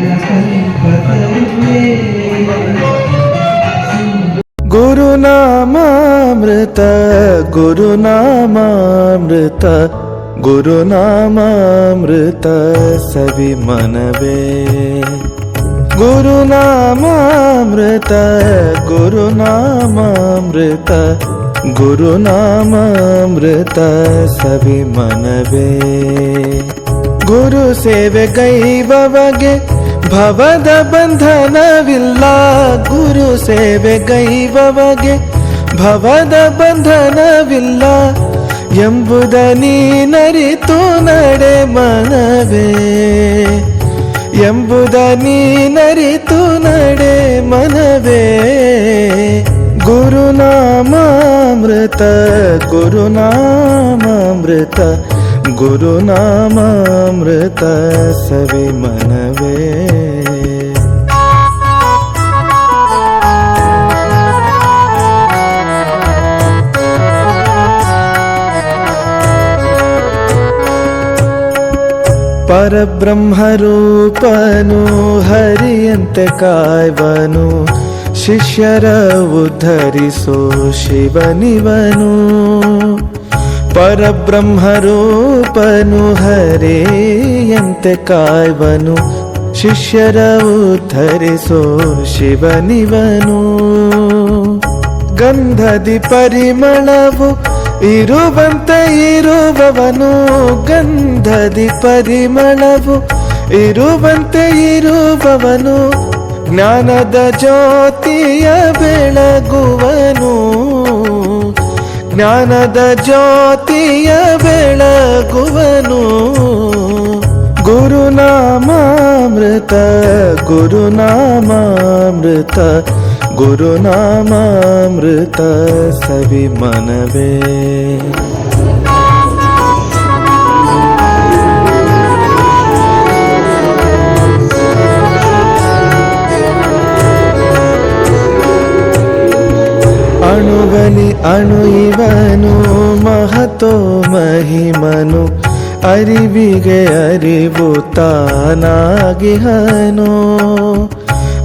Gracias. गुरुनामामृत गुरुनामामृत गुरुनामामृत सवि मनवे गुरुनामामृत गुरुनामामृत गुरुनामामृत सवि मनवे गुरु save गैवगे ಭವದ ಬಂಧನವಿಲ್ಲ ಗುರು ಸೇವೆ ಗೈವವಗೆ. ಭವದ ಬಂಧನವಿಲ್ಲ ಎಂಬುದ ನೀನರಿತು ನಡೆ ಮನವೇ. ಎಂಬುದ ನೀನರಿತು ನಡೆ ಮನವೇ. ಗುರುನಾಮಾಮೃತ ಗುರುನಾಮಾಮೃತ ಗುರುನಾಮಾಮೃತ ಸವಿ ಮನವೇ. ಪರಬ್ರಹ್ಮರೂಪನು ಹರಿಯಂತೆ ಕಾಯ್ವನು ಶಿಷ್ಯರ ಉದ್ಧರಿಸೋ ಶಿವನಿವನು. ಪರಬ್ರಹ್ಮರೂಪನು ಹರಿಯಂತೆ ಕಾಯ್ವನು ಶಿಷ್ಯರ ಉದ್ಧರಿಸೋ ಶಿವನಿವನು. ಗಂಧದಿ ಪರಿಮಳವು ಇರುವಂತೆ ಇರುವವನು ಗಂಧದಿ ಪರಿಮಳವು. ಇರುವಂತೆ ಇರುವವನು ಜ್ಞಾನದ ಜ್ಯೋತಿಯ ಬೆಳಗುವನು. ಜ್ಞಾನದ ಜ್ಯೋತಿಯ ಬೆಳಗುವನು. ಗುರುನಾಮಾಮೃತ ಗುರುನಾಮಾಮೃತ. ಗುರುನಾಮಾಮೃತ ಸವಿ ಮನವೇ. ಅಣುವಲಿ ಅಣು ಇವನು ಮಹತೋ ಮಹಿಮನು ಅರಿವಿಗೆ ಅರಿವು ತಾನಾಗಿಹನು.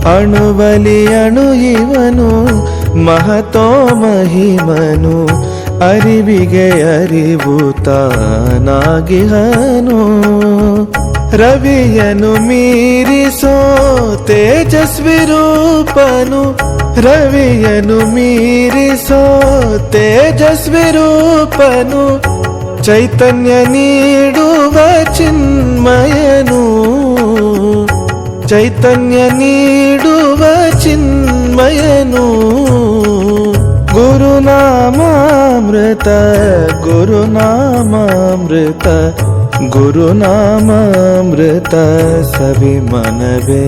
ಅಣುವಲಿ ಅಣು ಇವನು ಮಹತೋ ಮಹಿಮನು ಅರಿವಿಗೆ ಅರಿವು ತಾನಾಗಿಹನು. ರವಿಯನು ಮೀರಿಸೋ ತೇಜಸ್ವಿ ರೂಪನು ರವಿಯನು ಮೀರಿಸೋ ತೇಜಸ್ವಿ ರೂಪನು, ಚೈತನ್ಯ ನೀಡುವ ಚಿನ್ಮಯನು. ಚೈತನ್ಯ ನೀಡುವ ಚಿನ್ಮಯನು ಗುರುನಾಮಾಮೃತ ಗುರುನಾಮಾಮೃತ ಗುರುನಾಮಾಮೃತ ಸವಿ ಮನವೇ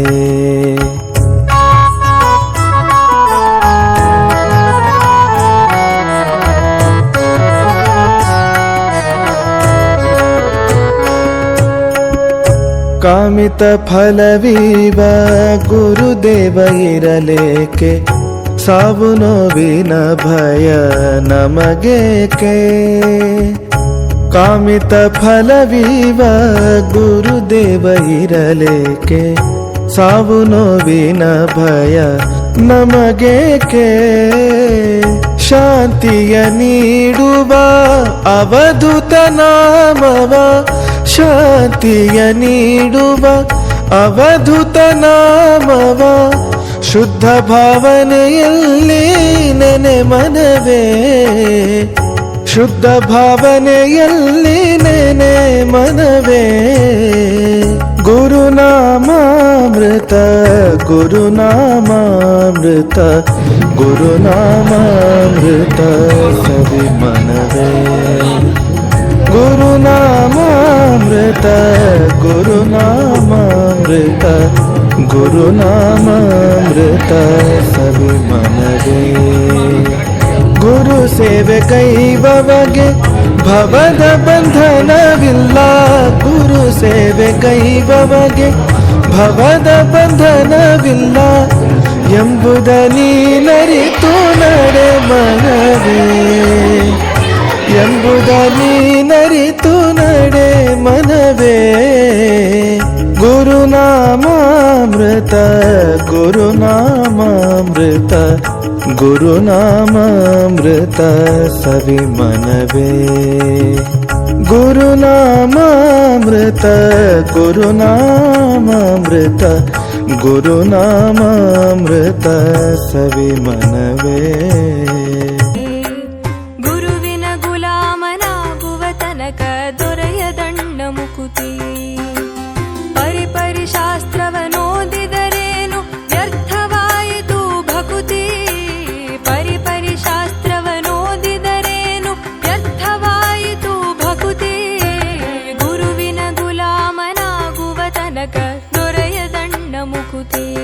ಕಾಮಿತ ಫಲವೀವ ಗುರುದೇವ ಇರಲೇಕೆ? ಸಾವು ನೋವಿನ ಭಯ ನಮಗೇಕೆ? ಕಾಮಿತ ಫಲವೀವ ಗುರುದೇವ ಇರಲೇಕೆ? ಸಾವು ನೋವಿನ ಭಯ ನಮಗೇಕೆ? ಶಾಂತಿಯ ನೀಡುವ ಅವಧೂತ ನಾಮವ ಶಾಂತಿಯ ನೀಡುವ ಅವಧೂತ ನಾಮವ ಶುದ್ಧ ಭಾವನೆಯಲ್ಲಿ ನೆನೆ ಮನವೇ. ಶುದ್ಧ ಭಾವನೆಯಲ್ಲಿ ನೆನೆ ಮನವೇ. ಗುರುನಾಮಾಮೃತ ಗುರುನಾಮಾಮೃತ ಗುರುನಾಮಾಮೃತ ಸವಿ ಮನವೇ. ಗುರುನಾಮಾಮೃತ ಗುರುನಾಮಾಮೃತ ಸವಿ ಮನವೇ ಗುರು ಸೇವೆ ಕೈವಗೆ ಭವದ ಬಂಧನವಿಲ್ಲ. ಗುರು ಸೇವೆ ಕೈವಗೆ ಭವದ ಬಂಧನವಿಲ್ಲ. ಎಂಬುದ ನೀನರಿತು ನಡೆ ಮನವೇ ಎಂಬುದ ನೀನರಿತು ನಡೆ ಮನವೇ ಗುರುನಾಮಾಮೃತ ಗುರುನಾಮಾಮೃತ ಗುರುನಾಮಾಮೃತ ಸವಿ ಮನವೇ ಗುರುನಾಮಾಮೃತ ಗುರುನಾಮಾಮೃತ ಗುರುನಾಮಾಮೃತ ಸವಿ ಮನವೇ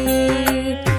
你。